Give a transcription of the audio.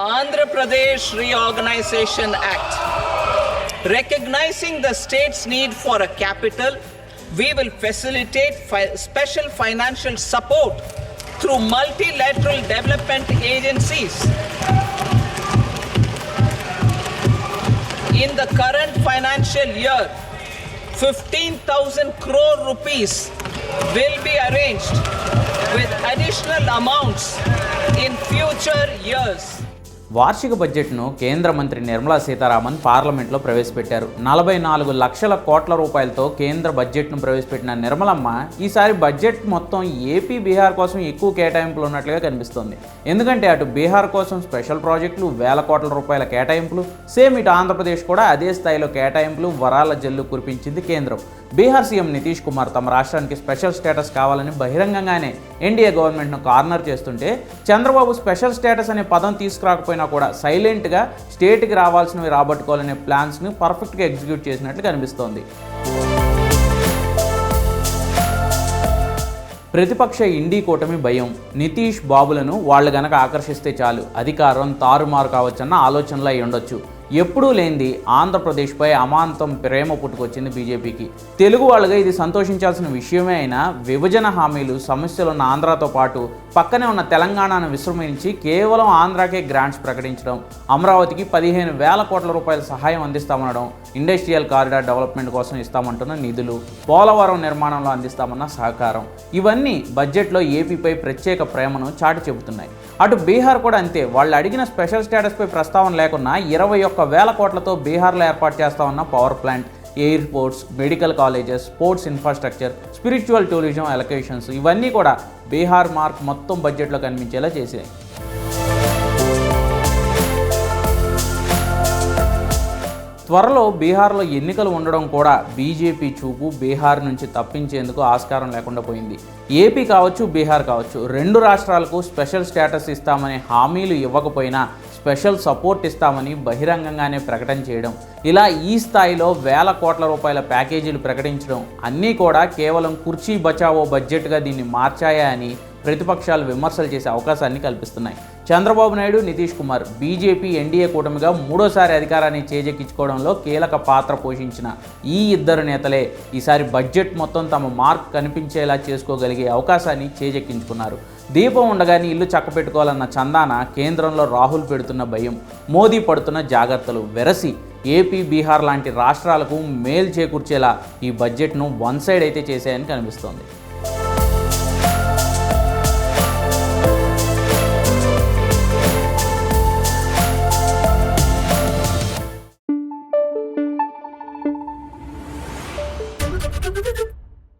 Andhra Pradesh Reorganization Act. Recognizing the state's need for a capital, we will facilitate fi- special financial support through multilateral development agencies. In the current financial year, 15,000 crore rupees will be arranged with additional amounts in future years. వార్షిక బడ్జెట్ను కేంద్ర మంత్రి నిర్మలా సీతారామన్ పార్లమెంట్లో ప్రవేశపెట్టారు. నలభై నాలుగు లక్షల కోట్ల రూపాయలతో కేంద్ర బడ్జెట్ను ప్రవేశపెట్టిన నిర్మలమ్మ ఈసారి బడ్జెట్ మొత్తం ఏపీ బీహార్ కోసం ఎక్కువ కేటాయింపులు ఉన్నట్లుగా కనిపిస్తోంది. ఎందుకంటే అటు బీహార్ కోసం స్పెషల్ ప్రాజెక్టులు వేల కోట్ల రూపాయల కేటాయింపులు సేమ్ ఇటు ఆంధ్రప్రదేశ్ కూడా అదే స్థాయిలో కేటాయింపులు వరాల జల్లు కురిపించింది కేంద్రం. బీహార్ సీఎం నితీష్ కుమార్ తమ రాష్ట్రానికి స్పెషల్ స్టేటస్ కావాలని బహిరంగంగానే ఎన్డీఏ గవర్నమెంట్ను కార్నర్ చేస్తుంటే చంద్రబాబు స్పెషల్ స్టేటస్ అనే పదం తీసుకురాకపోయినా కూడా సైలెంట్గా స్టేట్కి రావాల్సినవి రాబట్టుకోవాలనే ప్లాన్స్ని పర్ఫెక్ట్గా ఎగ్జిక్యూట్ చేసినట్లు కనిపిస్తోంది. ప్రతిపక్ష ఇండీ కూటమి భయం. నితీష్ బాబులను వాళ్ళు గనక ఆకర్షిస్తే చాలు. అధికారం తారుమారు కావచ్చన్న ఆలోచనలో అయి ఉండొచ్చు ఎప్పుడూ లేనిది ఆంధ్రప్రదేశ్పై అమాంతం ప్రేమ పుట్టుకొచ్చింది బీజేపీకి. తెలుగు వాళ్ళుగా ఇది సంతోషించాల్సిన విషయమే అయినా విభజన హామీలు సమస్యలు ఉన్న ఆంధ్రాతో పాటు పక్కనే ఉన్న తెలంగాణను విశ్రమించి కేవలం ఆంధ్రాకే గ్రాంట్స్ ప్రకటించడం అమరావతికి పదిహేను వేల కోట్ల రూపాయల సహాయం అందిస్తామనడం ఇండస్ట్రియల్ కారిడార్ డెవలప్మెంట్ కోసం ఇస్తామంటున్న నిధులు పోలవరం నిర్మాణంలో అందిస్తామన్న సహకారం. ఇవన్నీ బడ్జెట్లో ఏపీపై ప్రత్యేక ప్రేమను చాటి చెబుతున్నాయి. అటు బీహార్ కూడా అంతే వాళ్ళు అడిగిన స్పెషల్ స్టేటస్పై ప్రస్తావన లేకున్నా ఇరవై ఒక్క వేల కోట్లతో బీహార్లో ఏర్పాటు చేస్తా ఉన్న power plant airports medical colleges sports infrastructure spiritual tourism allocations ఇవన్నీ కూడా బీహార్ మార్క్ మొత్తం బడ్జెట్లో కనిపించేలా చేసాయి త్వరలో బీహార్లో ఎన్నికలు ఉండడం కూడా బీజేపీ చూపు బీహార్ నుంచి తప్పించేందుకు ఆస్కారం లేకుండా పోయింది. ఏపీ కావచ్చు బీహార్ కావచ్చు రెండు రాష్ట్రాలకు స్పెషల్ స్టేటస్ ఇస్తామనే హామీలు ఇవ్వకపోయినా స్పెషల్ సపోర్ట్ ఇస్తామని బహిరంగంగానే ప్రకటన చేయడం ఇలా ఈ స్థాయిలో వేల కోట్ల రూపాయల ప్యాకేజీలు ప్రకటించడం అన్నీ కూడా కేవలం కుర్చీ బచావో బడ్జెట్గా దీన్ని మార్చాయా అని ప్రతిపక్షాలు విమర్శలు చేసే అవకాశాన్ని కల్పిస్తున్నాయి. చంద్రబాబు నాయుడు నితీష్ కుమార్ బీజేపీ ఎన్డీఏ కూటమిగా మూడోసారి అధికారాన్ని చేజెక్కించుకోవడంలో కీలక పాత్ర పోషించిన ఈ ఇద్దరు నేతలే ఈసారి బడ్జెట్ మొత్తం తమ మార్క్ కనిపించేలా చేసుకోగలిగే అవకాశాన్ని చేజెక్కించుకున్నారు. దీపం ఉండగానే ఇల్లు చక్కపెట్టుకోవాలన్న చందాన కేంద్రంలో రాహుల్ పెడుతున్న భయం మోదీ పడుతున్న జాగ్రత్తలు వెరసి ఏపీ బీహార్ లాంటి రాష్ట్రాలకు మేలు చేకూర్చేలా ఈ బడ్జెట్ను వన్ సైడ్ అయితే చేశాయని కనిపిస్తోంది.